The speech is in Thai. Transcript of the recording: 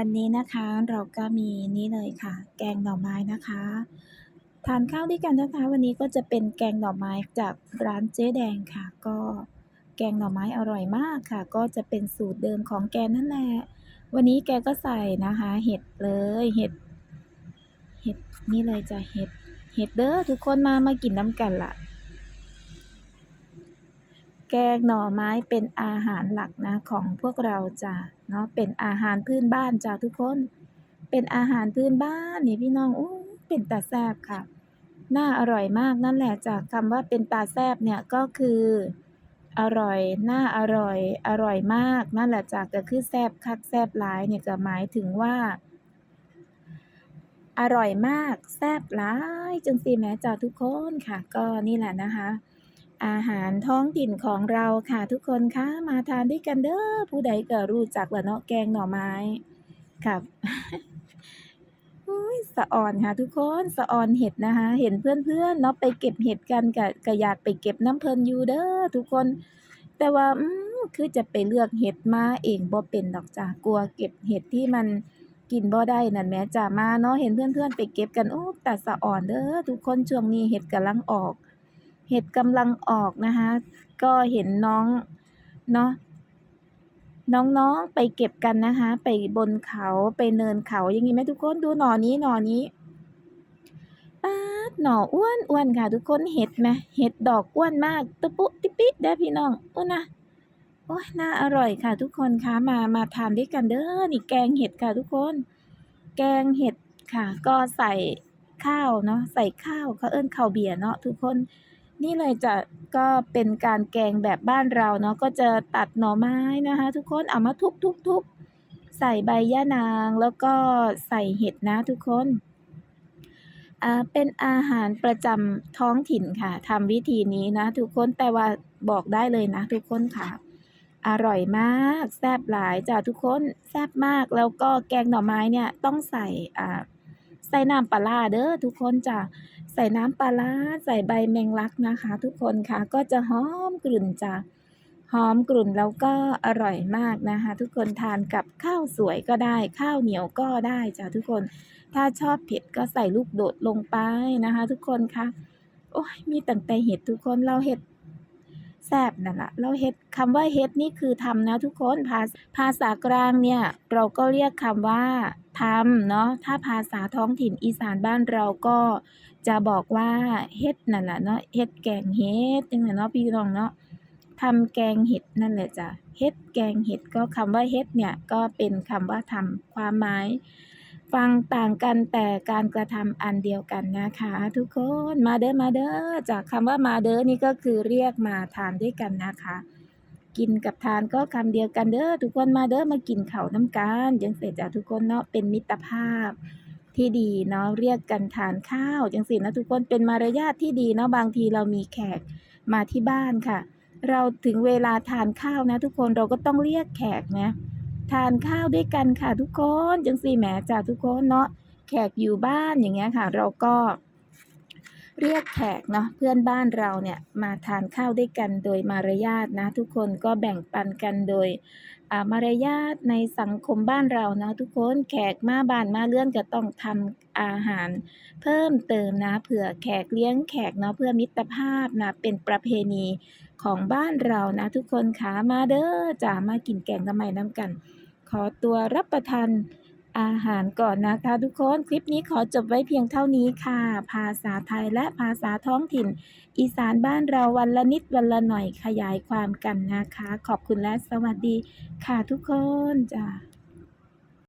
วันนี้นะคะเราก็มีนี่เลยค่ะ แกงหน่อไม้นะคะทานข้าวด้วยกันนะคะ วันนี้ก็จะเป็นแกงหน่อไม้จากร้านเจ๊แดงค่ะ ก็แกงหน่อไม้อร่อยมากค่ะ ก็จะเป็นสูตรเดิมของแกนั่นแหละวันนี้แกก็ใส่นะคะ เห็ดเลยเห็ดเห็ดนี่เลยจะเห็ดเห็ดเด้อทุกคนมามากินน้ำกันล่ะ แกงหน่อไม้เป็นอาหารหลักนะของพวกเราจ้ะเนาะเป็นอาหารพื้นบ้านจ้ะทุกคน เป็นอาหารพื้นบ้านนี่พี่น้องอู้เป็นตาแซบค่ะ น่าอร่อยมากนั่นแหละจากคำว่าเป็นตาแซบเนี่ยก็คือ อร่อยน่าอร่อยอร่อยมากนั่นแหละจ้ะก็คือแซบคักแซบหลายเนี่ยก็หมายถึงว่า อร่อยมากแซบหลายจังซี่แหมจ้ะทุกคนค่ะ ก็นี่แหละนะคะ อาหารท้องถิ่นของเราค่ะทุกคนคะมาทานด้วยกันเด้อผู้ใดก็รู้จักละเนาะแกงหน่อไม้ครับอุ๊ยสะอ่อนค่ะทุกคนสะอ่อนเห็ดนะคะ เห็นเพื่อนๆเนาะไปเก็บเห็ดกันก็ก็อยากไปเก็บน้ำเพลินอยู่เด้อทุกคน แต่ว่าอืมคือจะไปเลือกเห็ดมาเองบ่เป็นดอกจ้ะกลัวเก็บเห็ดที่มันกินบ่ได้นั่นแหมจ้ะมาเนาะเห็นเพื่อนๆไปเก็บกันโอ้แตาสะอ่อนเด้อทุกคนช่วงนี้เห็ดกำลังออก เห็ดกำลังออกนะคะ ก็เห็นน้องเนาะน้องๆไปเก็บกันนะคะ ไปบนเขาไปเนินเขาอย่างนี้ไหมทุกคนดูหน่อนี้หน่อนี้ป๊าดหน่ออ้วนอ้วนค่ะ ทุกคนเห็ดไหมเห็ดดอกอ้วนมากตะปุติปิได้พี่น้องโอ้นะโอ้ยน่าอร่อยค่ะ ทุกคนคะมามาทานด้วยกันเด้อนี่แกงเห็ดค่ะ ทุกคน แกงเห็ดค่ะ ก็ใส่ข้าวเนาะใส่ข้าวเขาเอิ้นข้าวเบียร์เนาะทุกคน นี่เลยจะก็เป็นการแกงแบบบ้านเราเนาะก็จะตัดหน่อไม้นะคะ ทุกคนเอามาทุบๆๆใส่ใบย่านางแล้วก็ใส่เห็ดนะทุกคนอ่าเป็นอาหารประจำท้องถิ่นค่ะทำวิธีนี้นะ ทุกคนแต่ว่าบอกได้เลยนะ ทุกคนค่ะ อร่อยมากแซ่บหลายจ้ะทุกคนแซ่บมากแล้วก็แกงหน่อไม้เนี่ยต้องใส่อ่า ใส่น้ำปลาเด้อทุกคนจ้ะใส่น้ำปลาใส่ใบแมงลักนะคะ ทุกคนค่ะก็จะหอมกลุ่นจ้ะหอมกลุ่นแล้วก็อร่อยมากนะคะ ทุกคนทานกับข้าวสวยก็ได้ข้าวเหนียวก็ได้จ้ะทุกคน ถ้าชอบเผ็ดก็ใส่ลูกโดดลงไปนะคะ ทุกคนค่ะโอ้ยมีตั้งแต่เห็ดทุกคนเราเห็ดแซ่บนั่นแหละเราเห็ดคำว่าเห็ดนี่คือทำนะทุกคนภาภาษากลางเนี่ย เราก็เรียกคำว่า ทำเนาะถ้าภาษาท้องถิ่นอีสานบ้านเราก็จะบอกว่าเฮ็ดนั่นแหละเนาะเฮ็ดแกงเฮ็ดจังซี่เนาะพี่น้องเนาะทำแกงเห็ดนั่นแหละจ้ะเฮ็ดแกงเห็ดก็คำว่าเฮ็ดเนี่ยก็เป็นคำว่าทำความหมายฟังต่างกันแต่การกระทำอันเดียวกันนะคะ ทุกคนมาเด้อมาเด้อจากคำว่ามาเด้อนี่ก็คือเรียกมาทานด้วยกันนะคะ กินกับทานก็คำเดียวกันเด้อทุกคนมาเด้อมากินข้าวน้ำกันจังเสร็จจ้ะทุกคนเนาะเป็นมิตรภาพที่ดีเนาะเรียกกันทานข้าวจังสินะทุกคนเป็นมารยาทที่ดีเนาะบางทีเรามีแขกมาที่บ้านค่ะ เราถึงเวลาทานข้าวนะ ทุกคนเราก็ต้องเรียกแขกนะทานข้าวด้วยกันค่ะทุกคนจังสิแหมจ้ะทุกคนเนาะแขกอยู่บ้านอย่างเงี้ยค่ะ เราก็ เรียกแขกเนาะเพื่อนบ้านเราเนี่ยมาทานข้าวด้วยกันโดยมารยาทนะ ทุกคนก็แบ่งปันกันโดยมารยาทในสังคมบ้านเราเนาะทุกคนแขกมาบ้านมาเลื่อนก็ต้องทำอาหาร เพิ่มเติมนะเผื่อแขกเลี้ยงแขกเนาะเพื่อมิตรภาพนะเป็นประเพณีของบ้านเรานะ ทุกคนขามาเด้อจ๋ามากินแกงทำไมน้ำกัน ขอตัวรับประทาน อาหารก่อนนะคะ ทุกคน คลิปนี้ขอจบไว้เพียงเท่านี้ค่ะ ภาษาไทยและภาษาท้องถิ่น อีสานบ้านเราวันละนิดวันละหน่อยขยายความกันนะคะ ขอบคุณและสวัสดีค่ะทุกคนจ้า